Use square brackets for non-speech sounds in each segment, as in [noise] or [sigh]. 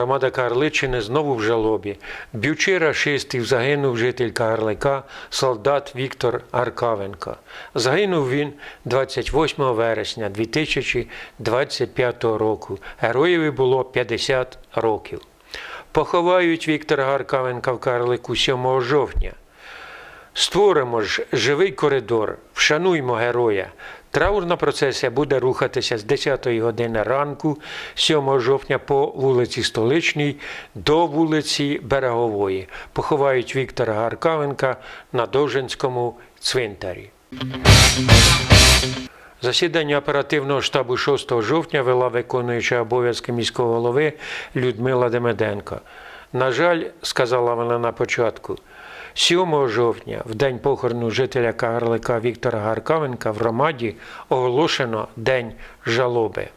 Громада Карличини знову в жалобі. Б'ючи рашистів загинув житель Карлика, солдат Віктор Аркавенко. Загинув він 28 вересня 2025 року. Героєві було 50 років. Поховають Віктора Аркавенка в Карлику 7 жовтня. Створимо ж живий коридор, вшануймо героя. Траурна процесія буде рухатися з 10 години ранку, 7 жовтня по вулиці Столичній до вулиці Берегової. Поховають Віктора Гаркавенка на Довженському цвинтарі. Засідання оперативного штабу 6 жовтня вела виконуюча обов'язки міського голови Людмила Демеденко. На жаль, сказала вона на початку, 7 жовтня, в день похорону жителя Карлика Віктора Гаркавенка в громаді оголошено День жалоби.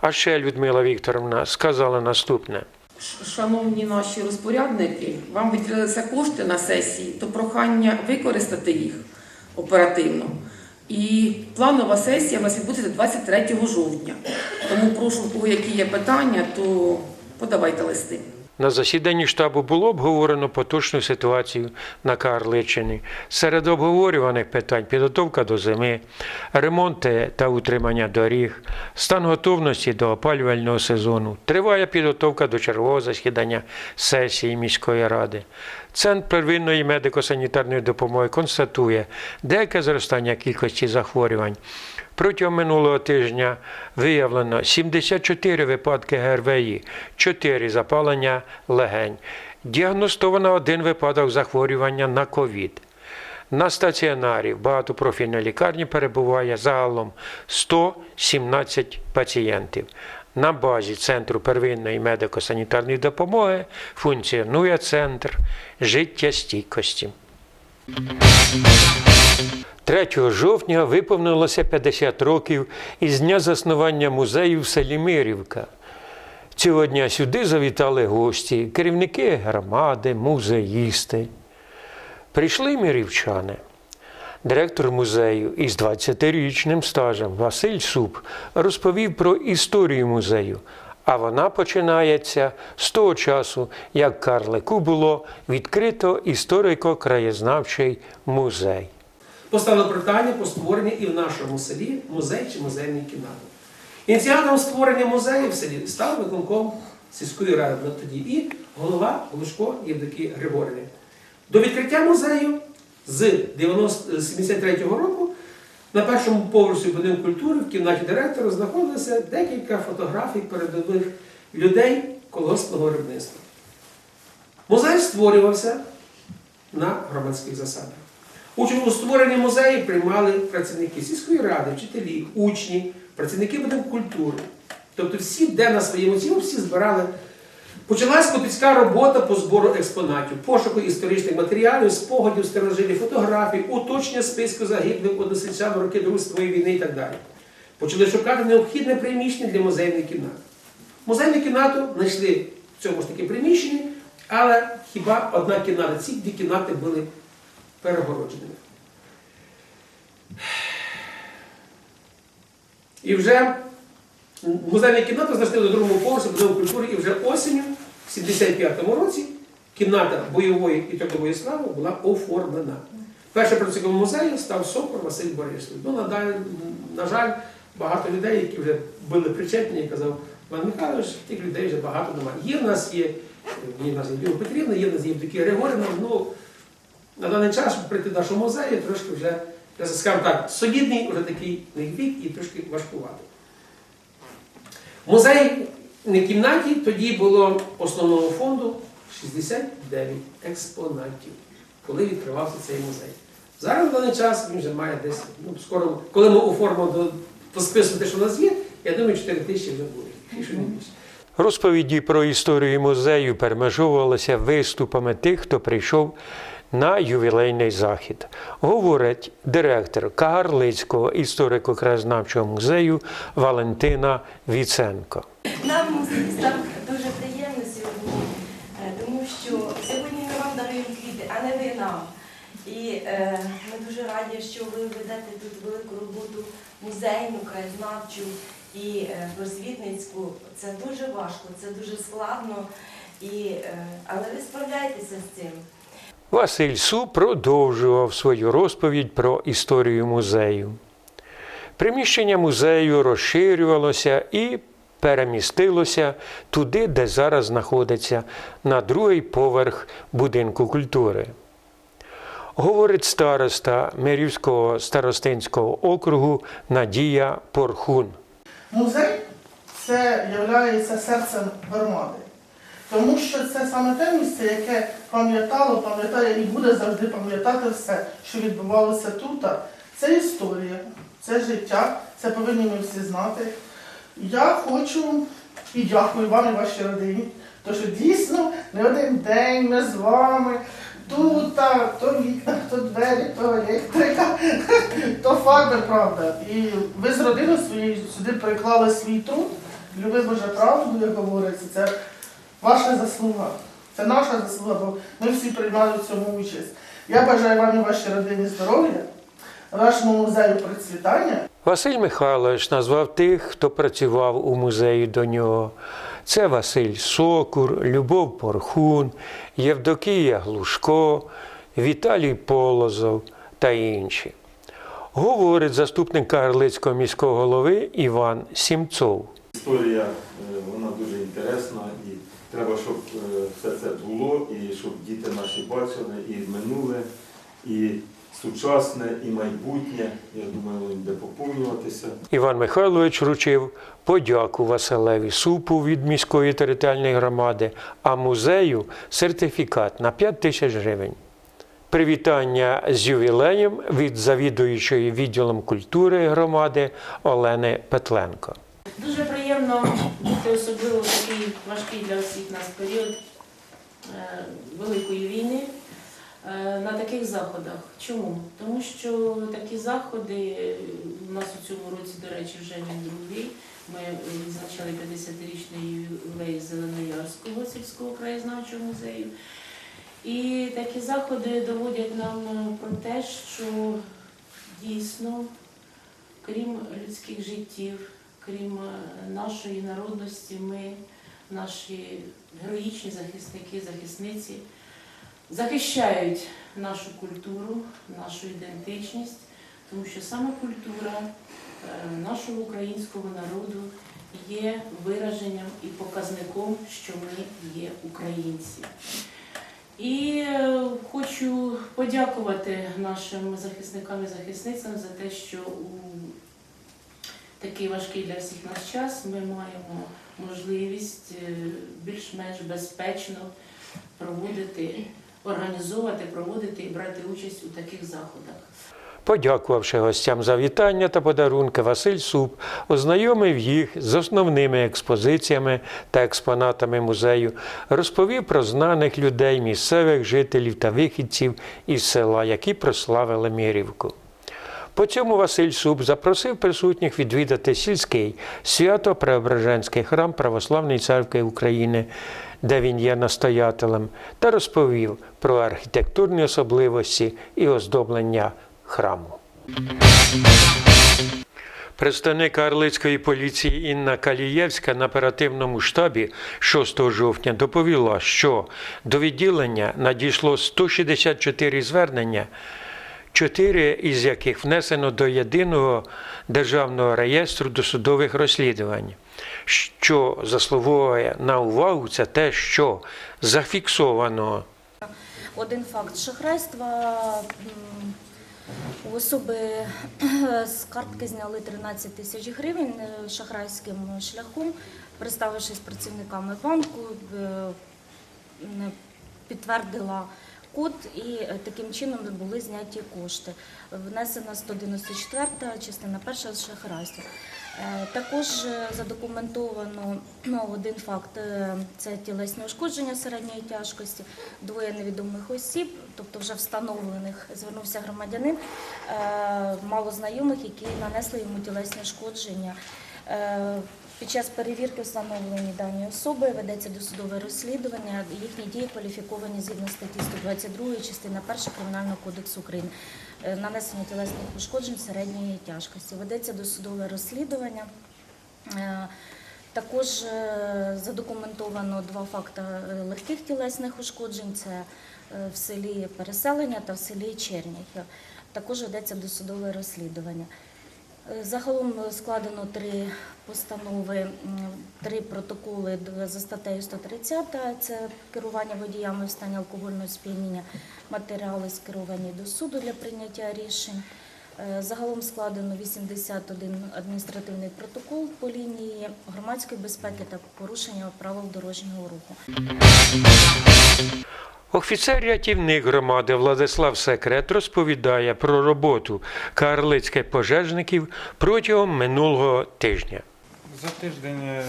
А ще Людмила Вікторовна сказала наступне. Шановні наші розпорядники, вам виділилися кошти на сесії, то прохання використати їх оперативно. І планова сесія у нас відбудеться 23 жовтня. Тому прошу, в кого які є питання, то подавайте листи. На засіданні штабу було обговорено поточну ситуацію на Карличині. Серед обговорюваних питань підготовка до зими, ремонти та утримання доріг, стан готовності до опалювального сезону. Триває підготовка до чергового засідання сесії міської ради. Центр первинної медико-санітарної допомоги констатує деяке зростання кількості захворювань. Протягом минулого тижня виявлено 74 випадки ГРВІ, 4 запалення легень. Діагностовано один випадок захворювання на ковід. На стаціонарі в багатопрофільній лікарні перебуває загалом 117 пацієнтів. На базі Центру первинної медико-санітарної допомоги функціонує центр життєстійкості. 3 жовтня виповнилося 50 років із дня заснування музею в селі Мирівка. Цього дня сюди завітали гості, керівники громади, музеїсти. Прийшли мирівчани. Директор музею із 20-річним стажем Василь Суп розповів про історію музею, а вона починається з того часу, як Карлику було відкрито історико-краєзнавчий музей. Поставили питання по створенню і в нашому селі музей чи музейний кімнати. Ініціатором створення музею в селі став виконком сільської ради тоді і голова Глушко Євдокій Григорівни. До відкриття музею з 73-го року на першому поверсі будинку культури в кімнаті директора знаходилося декілька фотографій передових людей колгоспного виробництва. Музей створювався на громадських засадах. У створенні музею приймали працівники сільської ради, вчителі, учні, працівники будинку культури. Тобто всі, де на своєму цілу, всі збирали. Почалась копіцька робота по збору експонатів, пошуку історичних матеріалів, спогадів, старожилів, фотографій, уточнення списку загиблих односельчан в роки Другої світової війни і так далі. Почали шукати необхідне приміщення для музейної кімнати. Музейну кімнату знайшли в цьому ж таки приміщенні, але хіба одна кімната, ці дві кімнати були перегородженими. І вже музейну кімнату знайшли до другому поверсі будинку культури, і вже осінню, в 75-му році, кімната бойової і трудової слави була оформлена. Першим працівником музею став Сокор Василь Борисович. Ну, на, на жаль, багато людей, які вже були причетні, казав Іван Михайлович, тих людей вже багато немає. Є в нас є, є в нас є Петрівна, є в нас є Євдокія Григорівна, ну, на даний час, прийти до нашого музею, трошки вже, скажу так, солідний, вже такий вік і трошки важкуватий. Музей на кімнаті тоді було основного фонду 69 експонатів, коли відкривався цей музей. Зараз на даний час він вже має десь, ну, скоро, коли ми оформимо до, по списку те, що у нас є, я думаю, 4 тисячі вже буде. Розповіді про історію музею перемежовувалися виступами тих, хто прийшов на ювілейний захід. Говорить директор Кагарлицького історико-краєзнавчого музею Валентина Віценко. Нам музеїстам дуже приємно сьогодні, е, тому що сьогодні ми вам даруємо квіти, а не ви нам. І е, ми дуже раді, що ви ведете тут велику роботу музейну, краєзнавчу. і е, просвітницьку. Це дуже важко, це дуже складно, і, е, але ви справляєтеся з цим. Василь Су продовжував свою розповідь про історію музею. Приміщення музею розширювалося і перемістилося туди, де зараз знаходиться, на другий поверх будинку культури. Говорить староста Мирівського старостинського округу Надія Порхун. Музей це є серцем громади. Тому що це саме те місце, яке пам'ятало, пам'ятає і буде завжди пам'ятати все, що відбувалося тут. Це історія, це життя, це повинні ми всі знати. Я хочу і дякую вам і вашій родині, тому що дійсно не один день ми з вами. Тут, то вікна, то двері, то електрика, [laughs] то фарби, правда. І ви з родиною своєю сюди приклали свій труд, люби Боже правду, як говориться, ваша заслуга. Це наша заслуга, бо ми всі приймали в цьому участь. Я бажаю вам і вашій родині здоров'я, вашому музею процвітання. Василь Михайлович назвав тих, хто працював у музеї до нього. Це Василь Сокур, Любов Порхун, Євдокія Глушко, Віталій Полозов та інші. Говорить заступник Карлицького міського голови Іван Сімцов. Історія е, вона дуже інтересна треба, щоб е, все це було, і щоб діти наші бачили і минуле, і сучасне, і майбутнє. Я думаю, воно буде поповнюватися. Іван Михайлович вручив подяку Василеві Супу від міської територіальної громади, а музею сертифікат на 5 тисяч гривень. Привітання з ювілеєм від завідуючої відділом культури громади Олени Петленко. Дуже приємно бути особливо в важкий для всіх нас період е, Великої війни е, на таких заходах. Чому? Тому що такі заходи у нас у цьому році, до речі, вже він другий. Ми відзначали 50-річний ювілей Зеленоярського сільського краєзнавчого музею. І такі заходи доводять нам е, про те, що дійсно, крім людських життів, крім нашої народності, ми, наші героїчні захисники, захисниці, захищають нашу культуру, нашу ідентичність, тому що саме культура е, нашого українського народу є вираженням і показником, що ми є українці. І е, хочу подякувати нашим захисникам і захисницям за те, що у такий важкий для всіх наш час ми маємо можливість е, більш-менш безпечно проводити, організовувати, проводити і брати участь у таких заходах. Подякувавши гостям за вітання та подарунки, Василь Суп ознайомив їх з основними експозиціями та експонатами музею, розповів про знаних людей, місцевих жителів та вихідців із села, які прославили Мірівку. По цьому Василь Суп запросив присутніх відвідати сільський свято-преображенський храм Православної церкви України, де він є настоятелем, та розповів про архітектурні особливості і оздоблення храму. Представник Карлицької поліції Інна Калієвська на оперативному штабі 6 жовтня доповіла, що до відділення надійшло 164 звернення, чотири із яких внесено до єдиного державного реєстру досудових розслідувань. Що заслуговує на увагу, це те, що зафіксовано Один факт шахрайства. У особи з картки зняли 13 тисяч гривень шахрайським шляхом, представившись працівниками банку, е, підтвердила код і е, таким чином були зняті кошти. Внесена 194 частина перша шахрайства. Е, Також е, задокументовано ну, один факт це тілесні ушкодження середньої тяжкості, двоє невідомих осіб, тобто вже встановлених, звернувся громадянин, мало знайомих, які нанесли йому тілесні ушкодження. Е, Під час перевірки встановлені дані особи, ведеться досудове розслідування. Їхні дії кваліфіковані згідно статті 122 частина 1 Кримінального кодексу України. Е, Нанесення тілесних ушкоджень середньої тяжкості. Ведеться досудове розслідування. Е, Також задокументовано два факти легких тілесних ушкоджень. Це в селі Переселення та в селі Черніхів. Також ведеться досудове розслідування. Загалом складено три постанови, три протоколи за статтею 130, це керування водіями в стані алкогольного сп'яніння, матеріали скеровані до суду для прийняття рішень. Е, Загалом складено 81 адміністративний протокол по лінії громадської безпеки та порушення правил дорожнього руху. Офіцер-рятівник громади Владислав Секрет розповідає про роботу карлицьких пожежників протягом минулого тижня. За тиждень е,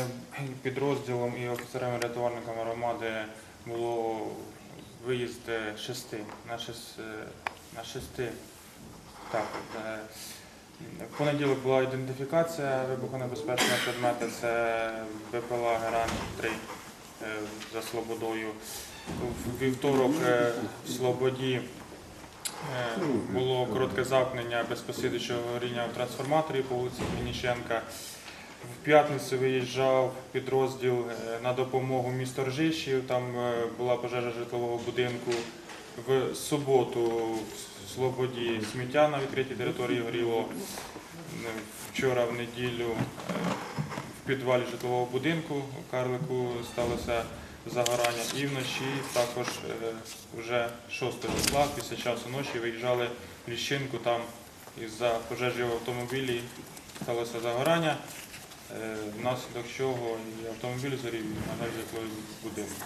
підрозділом і офіцерами-рятувальниками громади було виїзд е, шести на шести, на шести. Так, е, в понеділок була ідентифікація вибухонебезпечного предмета, це БПЛА Герань-3 е, за Слободою. Вівторок е, в Слободі е, було коротке замкнення безпосереднього горіння трансформаторі по вулиці Мініченка. В п'ятницю виїжджав підрозділ е, на допомогу місту Ржищів. Там була пожежа житлового будинку. В суботу в Слободі сміття на відкритій території горіло. Вчора в неділю в підвалі житлового будинку у Карлику сталося загорання. І вночі також е, вже 6 числа після часу ночі виїжджали в Ліщинку. Там із-за пожежі в автомобілі сталося загорання. Е, Внаслідок чого і автомобіль згорів, і на жаль, житловий будинок.